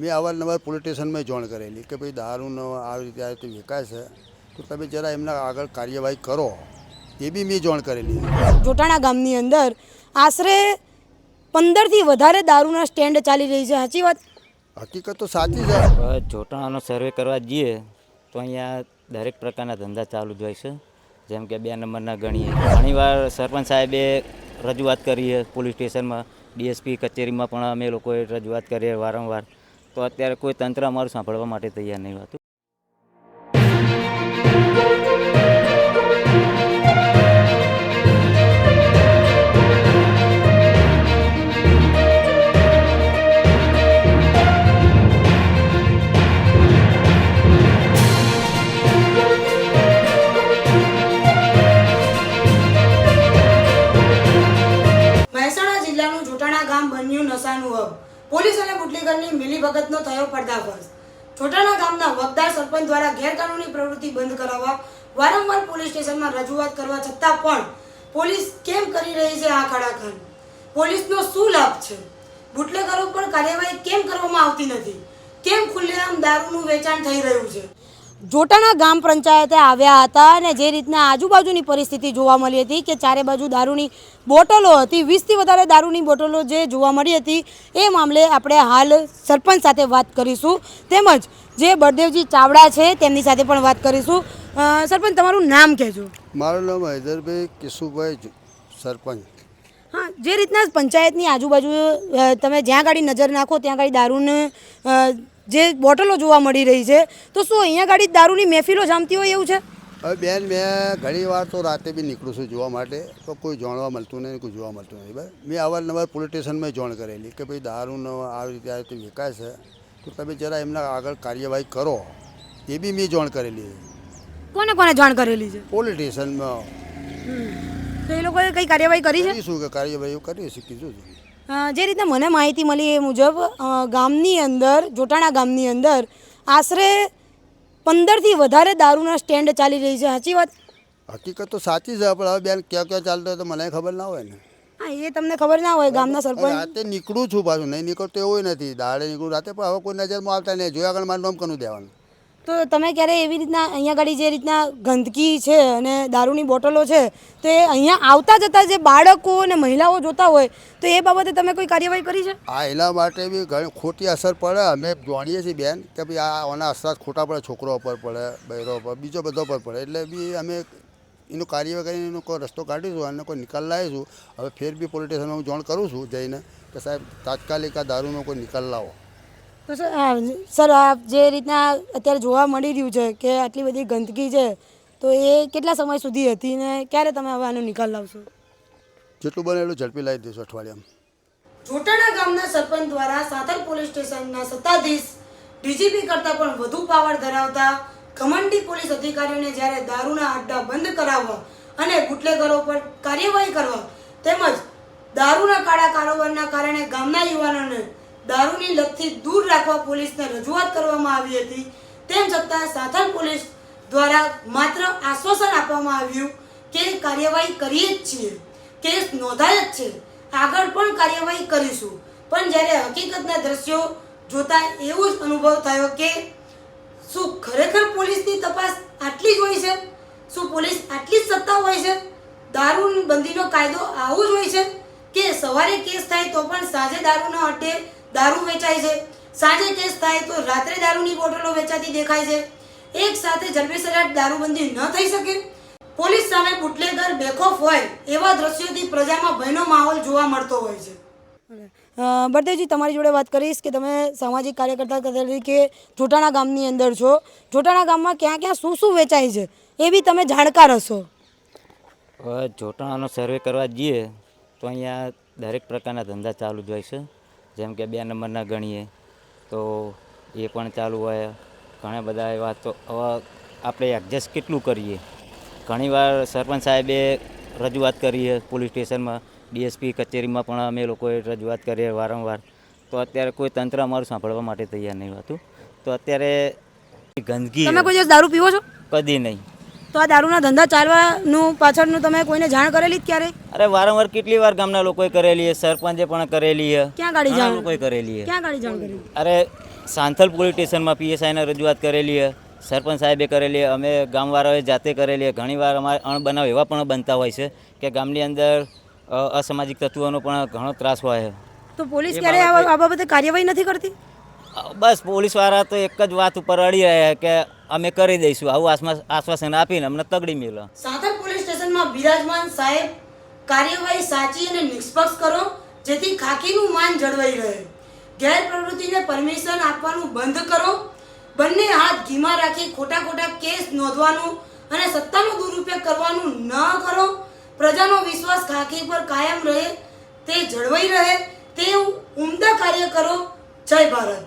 મેં અવારનવાર પોલીસ સ્ટેશનમાં જાણ કરેલી કે ભાઈ દારૂનો આવી રીતે આ રીતે વિકાસ છે તો તમે જરા એમના આગળ કાર્યવાહી કરો. એ બી મેં જોણ કરેલી. જોટાણા ગામની અંદર આશરે પંદરથી વધારે દારૂના સ્ટેન્ડ ચાલી રહી છે. સાચી વાત? હકીકત તો સાચી છે. જોટાણાનો સર્વે કરવા જઈએ તો અહીંયા દરેક પ્રકારના ધંધા ચાલુ જ હોય છે. જેમ કે બે નંબરના ગણીએ. ઘણીવાર સરપંચ સાહેબે રજૂઆત કરી છે પોલીસ સ્ટેશનમાં ડીએસપી કચેરીમાં પણ અમે લોકોએ રજૂઆત કરીએ વારંવાર. તો અત્યારે કોઈ તંત્ર અમારું સાંભળવા માટે તૈયાર નહીં હોતું. મહેસાણા જિલ્લાનું જોટાણા ગામ બન્યું નશાનું હબ. પોલીસ અને બુટલેગરની મિલીભગતનો થયો પર્દાફાશ. છોટાણા ગામના વગદાર સરપંચ દ્વારા ગેરકાનૂની પ્રવૃત્તિ બંધ કરાવવા વારંવાર પોલીસ સ્ટેશનમાં રજૂઆત કરવા છતાં પણ પોલીસ કેમ કરી રહી છે આ ખડાખંડ પોલીસનો શું લાભ છે? બુટલેગરો પર કાર્યવાહી કેમ કરવામાં આવતી નથી? કેમ ખુલ્લેઆમ દારૂનું વેચાણ થઈ રહ્યું છે? જોટાણા ગામ પંચાયતે આવ્યા હતા અને જે રીતના આજુબાજુની પરિસ્થિતિ જોવા મળી હતી કે ચારે બાજુ દારૂની બોટલો હતી વીસથી વધારે દારૂની બોટલો જે જોવા મળી હતી એ મામલે આપણે હાલ સરપંચ સાથે વાત કરીશું. તેમજ જે બળદેવજી ચાવડા છે તેમની સાથે પણ વાત કરીશું. સરપંચ તમારું નામ કહેજો. મારું નામ હૈદરભાઈ કિશુભાઈ સરપંચ. હા જે રીતના પંચાયતની આજુબાજુ તમે જ્યાં ગાડી નજર નાખો ત્યાં ગાડી દારૂને જે બોટલો જોવા મળી રહી છે તો શું અહીંયા ગાડી દારૂની મહેફિલો જામતી હોય એવું છે? હવે બેન મેં ઘણી વાર તો રાતે બી નીકળું છું જોવા માટે તો કોઈ જાણવા મળતું નહીં કોઈ જોવા મળતું નથી બરાબર મેં અવારનવાર પોલીસ સ્ટેશનમાં જાણ કરેલી કે ભાઈ દારૂનો આવી રીતે આ રીતે વિકાસ છે તો તમે જરા એમના આગળ કાર્યવાહી કરો. એ બી મેં જાણ કરેલી. કોને કોને જાણ કરેલી છે? પોલીસ સ્ટેશનમાં. તો એ લોકોએ કઈ કાર્યવાહી કરી છે? શું કે કાર્યવાહી કરી કીધું છું. જે રીતના મને માહિતી મળી એ મુજબ ગામની અંદર જોટાણા ગામની અંદર આશરે પંદરથી વધારે દારૂના સ્ટેન્ડ ચાલી રહી છે. સાચી વાત? હકીકત તો સાચી છે પણ હવે બેન ક્યાં ક્યાં ચાલતો હોય તો મને ખબર ના હોય ને. હા એ તમને ખબર ના હોય ગામના સરપંચ. રાતે નીકળું છું પાછું નહીં નીકળતો એવું નથી. દાડે નીકળું રાતે પણ હવે કોઈ નજરમાં આવતા નહીં. જોયા આગળ મારું નામ કનું દેવાનું. તો તમે ક્યારે એવી રીતના અહીંયા ગાડી જે રીતના ગંદકી છે અને દારૂની બોટલો છે, તો એ અહીંયા આવતા જતા જે બાળકો અને મહિલાઓ જોતા હોય, તો એ બાબતે તમે કોઈ કાર્યવાહી કરી છે? આ એના માટે બી ઘણી ખોટી અસર પડે. અમે જાણીએ છીએ બેન કે ભાઈ આ આના અસર ખોટા પડે છોકરો પર પડે બૈરો પર, બીજો બધો પર પડે. એટલે બી અમે એનું કાર્યવાહી કરીને એનો કોઈ રસ્તો કાઢીશું અને કોઈ નિકાલ લાવીશું. હવે ફેર બી પોલીસ સ્ટેશનમાં હું જાણ કરું છું જઈને કે સાહેબ તાત્કાલિક આ દારૂનો કોઈ નિકાલ લાવો. તો સર સર આ જે રીતના અત્યારે જોવા મળી રહ્યું છે કે આટલી બધી ગંદકી છે તો એ કેટલા સમય સુધી હતી ને ક્યારે તમે હવે આનો નિકાલ લાવશો? જેટલું બને એટલું ઝડપી લાવી દઈશું અઠવાડિયામાં. જોટાણા ગામના સરપંચ દ્વારા સાતર પોલીસ સ્ટેશનના સત્તાધીશ ડીજીપી કરતાં પણ વધુ પાવર ધરાવતા ઘમંડી પોલીસ અધિકારીઓને જ્યારે દારૂના અડ્ડા બંધ કરાવવા અને બુટલેગરો પર કાર્યવાહી કરવા તેમજ દારૂના કાળા કારોબારના કારણે ગામના યુવાનોને દારૂની લતથી દૂર રાખવા પોલીસને રજૂઆત કરવામાં આવી હતી. તેમ છતાં સાધન પોલીસ દ્વારા માત્ર આશ્વાસન આપવામાં આવ્યું કે કાર્યવાહી કરીએ જ છીએ. કેસ નોંધાય જ છે. આગળ પણ કાર્યવાહી કરીશું. પણ જ્યારે હકીકતના દ્રશ્યો જોતા એવો જ અનુભવ થયો કે શું ખરેખર પોલીસની તપાસ આટલી જ હોય છે? શું પોલીસ આટલી જ સત્તા હોય છે? દારૂ બંધીનો કાયદો આવું જ હોય છે? કે સવારે કેસ થાય તો પણ સાંજે દારૂના અટે દારૂ વેચાય છે. સાંજે કેસ થાય તો રાત્રે દારૂની બોટલો વેચાતી દેખાય છે. એક સાથે જલબેસરાટ દારૂબંધી ન થઈ શકે. પોલીસ સામે બુટલેગર બેખોફ હોય એવા દ્રશ્યોથી પ્રજામાં ભયનો માહોલ જોવા મળતો હોય છે. બળદેવજી તમારી જોડે વાત કરીશ કે તમે સામાજિક કાર્યકર્તા તરીકે જોટાણા ગામની અંદર છો. જોટાણા ગામમાં ક્યાં ક્યાં શું શું વેચાય છે? એ બી તમે જાણકાર હશો. હવે જોટાણાનો સર્વે કરવા જઈએ. તો અહીંયા દરેક પ્રકારના ધંધા ચાલુ જ હોય છે. જેમ કે બે નંબરના ગણીએ તો એ પણ ચાલુ હોય. ઘણા બધા એવા તો હવે આપણે એડજસ્ટ કેટલું કરીએ. ઘણીવાર સરપંચ સાહેબે રજૂઆત કરીએ પોલીસ સ્ટેશનમાં ડીએસપી કચેરીમાં પણ અમે લોકોએ રજૂઆત કરીએ વારંવાર. તો અત્યારે કોઈ તંત્ર અમારું સાંભળવા માટે તૈયાર નહીં હોતું. તો અત્યારે ગંદકી તમે કોઈ દારૂ પીવો છો? કદી નહીં. તો આ દારૂના ધંધા ચાલવાનું પાછળનું તમે કોઈને જાણ કરેલી જ ક્યારે અરે વારંવાર કેટલી વાર ગામના લોકોએ કરેલી છે સરપંચે પણ કરેલી છે. ક્યાં ગાડી જાણ? લોકોએ કરેલી છે. ક્યાં ગાડી જાણ કરેલી અરે સાંથલ પોલીસ સ્ટેશનમાં પીએસઆઈને રજૂઆત કરેલી છે સરપંચ સાહેબે કરેલી અમે ગામવાળાઓએ જાતે કરેલી ઘણીવાર અમારે અણબનાવ એવા પણ બનતા હોય છે કે ગામની અંદર અસામાજિક તત્વોનો પણ ઘણો ત્રાસ હોય છે. તો પોલીસ ક્યારે આ બાબતે કાર્યવાહી નથી કરતી? બસ પોલીસવાળા તો એક જ વાત ઉપર અડી રહ્યા કે અમે કરી દઈશું. આવું આશ્વાસ આશ્વાસન આપીને અમને તગડી મેલો. સાધર પોલીસ સ્ટેશનમાં બિરાજમાન સાહેબ, કાર્યવાહી સાચી અને નિષ્પક્ષ કરો, જેથી ખાકીનું માન જળવાઈ રહે. ગેરપ્રવૃત્તિને પરમિશન આપવાનું બંધ કરો. બંને હાથ ઘીમાં રાખી ખોટા ખોટા કેસ નોંધવાનું અને સત્તાનો દુરુપયોગ કરવાનું ન કરો. પ્રજાનો વિશ્વાસ ખાકી પર કાયમ રહે, તે જળવાઈ રહે. તે ઉમદા કાર્ય કરો. જય ભારત.